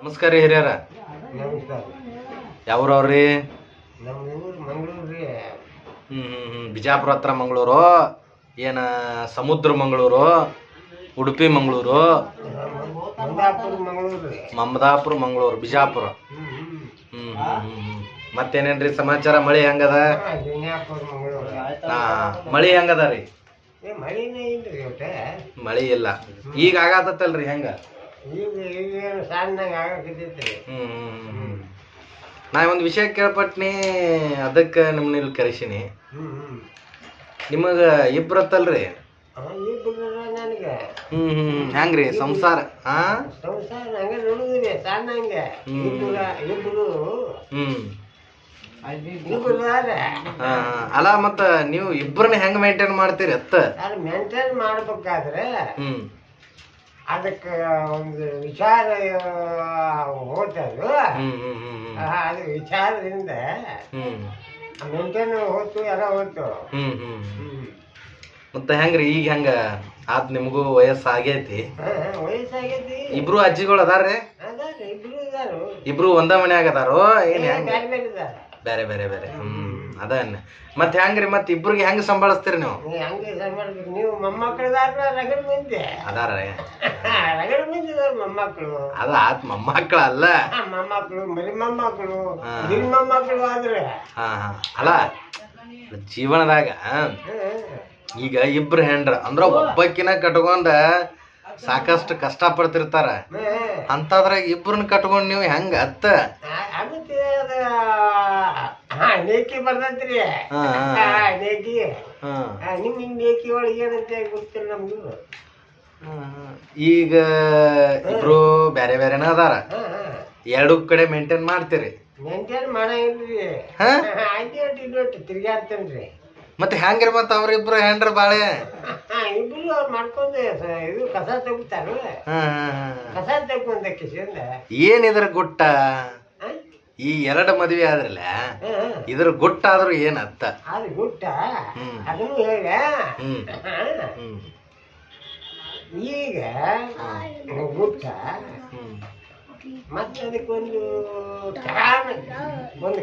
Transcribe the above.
ನಮಸ್ಕಾರ ರೀ ಹಿರಿಯರ. ನಮಸ್ಕಾರ. ಯಾವ್ರವ್ರಿ? ನಮ್ಮ ಊರು ಮಂಗಳೂರು ರೀ. ಬಿಜಾಪುರ ಹತ್ರ ಮಂಗಳೂರು ಏನ ಸಮುದ್ರ ಮಂಗಳೂರು ಉಡುಪಿ ಮಂಗಳೂರು ಮಂದಾಪುರ ಮಂಗಳೂರು ರೀ. ಮಮದಾಪುರ ಮಂಗಳೂರು ಬಿಜಾಪುರ. ಹ್ಞೂ ಹ್ಞೂ ಹ್ಮ್. ಹ್ಮ್ ಮತ್ತೇನೇನ್ರಿ ಸಮಾಚಾರ? ಮಳಿ ಹೆಂಗದ? ಜನ್ಯಾಪುರ ಮಂಗಳೂರು ಹಾ ಮಳಿ ಹೆಂಗದ ರೀ? ಏ ಮಳಿನೇ ಇಲ್ರಿ ಒಟ್ಟೆ. ಮಳಿ ಇಲ್ಲ. ಈಗ ಆಗತ್ತಲ್ರಿ ಹೆಂಗ? ಈಗ ಈಗ ಸಣ್ಣಂಗೆ ನಾ ಒಂದು ವಿಷಯ ಕೇಳ್ಪಟ್ನಿ ಅದಕ್ಕೆ ನಿಮ್ಮನ್ನ ಇಲ್ಲಿ ಕರೆಸಿನಿ ಹ್ಞೂ ಹ್ಞೂ ನಿಮಗ ಇಬ್ರತ್ತಲ್ರಿ ಇಬ್ಬರು ನನಗೆ. ಹ್ಮ್ ಹ್ಞೂ ಹೆಂಗ್ರಿ ಸಂಸಾರ? ಹಾಂ? ಸಂಸಾರ ಹಂಗೆ ನೋಡುದ್ರಿ ಸಣ್ಣಂಗೆ ಹ್ಮ್. ಇಬ್ಬರು ಇಬ್ಬರು ಹ್ಮ್. ಇಬ್ಬರು ಅದ ಹಾ, ಅಲ್ಲ ಮತ್ತ ನೀವು ಇಬ್ಬರನ್ನ ಹೆಂಗ್ ಮೇಂಟೈನ್ ಮಾಡ್ತೀರಿ ಅತ್ತ? ಅದು ಮೇಂಟೈನ್ ಮಾಡ್ಬೇಕಾದ್ರೆ ಹ್ಮ್. ಅದಕ್ಕೆ ಒಂದು ವಿಚಾರ ಹ್ಮ್ ಅದು ವಿಚಾರದಿಂದ ಮುಂಚೆನೂ ಹೋಯ್ತು ಎಲ್ಲ ಹೋಯ್ತು ಮತ್ತೆ ಮತ್ತ ಹೆಂಗ್ರಿ ಈಗ ಹೆಂಗ? ಆತ್ ನಿಮಗೂ ವಯಸ್ಸು ಆಗೈತಿ ಹಾ, ವಯಸ್ಸಾಗೈತಿ. ಇಬ್ರು ಅಜ್ಜಿಗಳು ಅದಾರ್ರಿ? ಅದಾರ ಇಬ್ರು ಒಂದ ಮನ್ಯಾಗ ಅದಾರೋ? ಏನ್ ಬೇರೆ ಬೇರೆ ಬೇರೆ ಹ್ಮ್ ಅದನ್ನ ಮತ್ತೆ ಹೆಂಗ್ರಿ ಮತ್ ಇಬ್ರಿಗೆ ಹೆಂಗ್ ಸಂಬಳಸ್ತೀರಿ ನೀವು? ಅದಾರ ರಗಡ್ ಮೊಮ್ಮಕ್ಕಳು. ಅದ ಆತ್ ಮೊಮ್ಮಕ್ಕಳ ಅಲ್ಲ ಮೊಮ್ಮಕ್ಕಳು ಮರಿ ಮೊಮ್ಮಕ್ಕಳು ಹಾ. ಮೊಮ್ಮಕ್ಕಳು ಆದ್ರೆ. ಹಾ ಹಾ. ಅಲ್ಲ ಜೀವನದಾಗ ಈಗ ಇಬ್ರು ಹೆಂಡ್ರ ಅಂದ್ರ ಒಬ್ಬಕ್ಕಿನ ಕಟ್ಕೊಂಡ ಸಾಕಷ್ಟು ಕಷ್ಟ ಪಡ್ತಿರ್ತಾರ. ಅಂತದ್ರಾಗ ಇಬ್ರನ್ನ ಕಟ್ಕೊಂಡ್ ನೀವು ಹೆಂಗ ಅತ್ತ? ನೇಕಿ ಬರ್ತೈತ್ರಿ. ನೇಕಿ. ಹಾ. ನಿಮ್ ನಿಮ್ ನೇಕಿ ಒಳಗೆ ಏನಂತ ಗೊತ್ತಿಲ್ಲ ನಮ್ದು. ಈಗ ಇಬ್ರು ಬ್ಯಾರೆ ಬ್ಯಾರೆನ ಅದಾರ. ಎರಡು ಕಡೆ ಮೇಂಟೈನ್ ಮಾಡ್ತೀರಿ. ಮೇಂಟೈನ್ ಮಾಡಂಗಿಲ್ರಿ. ಹಾ? ಆಯ್ತು ಒಟ್ಟು ಇದೊಟ್ಟು ತಿರ್ಗಾಡ್ತೇನ್ರಿ ಮತ್ತೆ ಹೆಂಗ್ರಿ ಮತ್ತ ಅವ್ರಿಬ್ರು ಹೆಂಡ್ರ ಬಾಳೆ? ಇಬ್ರು ಅವ್ರು ಮಾಡ್ಕೊಂಡು ಇದು ಕಸ ತೆಗಿತಾರ. ಕಸ ತೆಗ್ಕೊಂಡ ಕಿಶಿಂದ. ಏನಿದ್ರ ಗುಟ್ಟ? ಈ ಎರಡು ಮದ್ವೆ ಆದ್ರಲ್ಲ ಇದ್ರ ಗುಟ್ಟ ಆದ್ರೂ ಏನ್ ಅತ್ತ ಅದು ಗುಟ್ಟ. ಅದನ್ನು ಹೇಳ ಈಗ ಊಟ ಮತ್ತೆ ಅದಕ್ಕೊಂದು ಕಾರಣ. ಒಂದು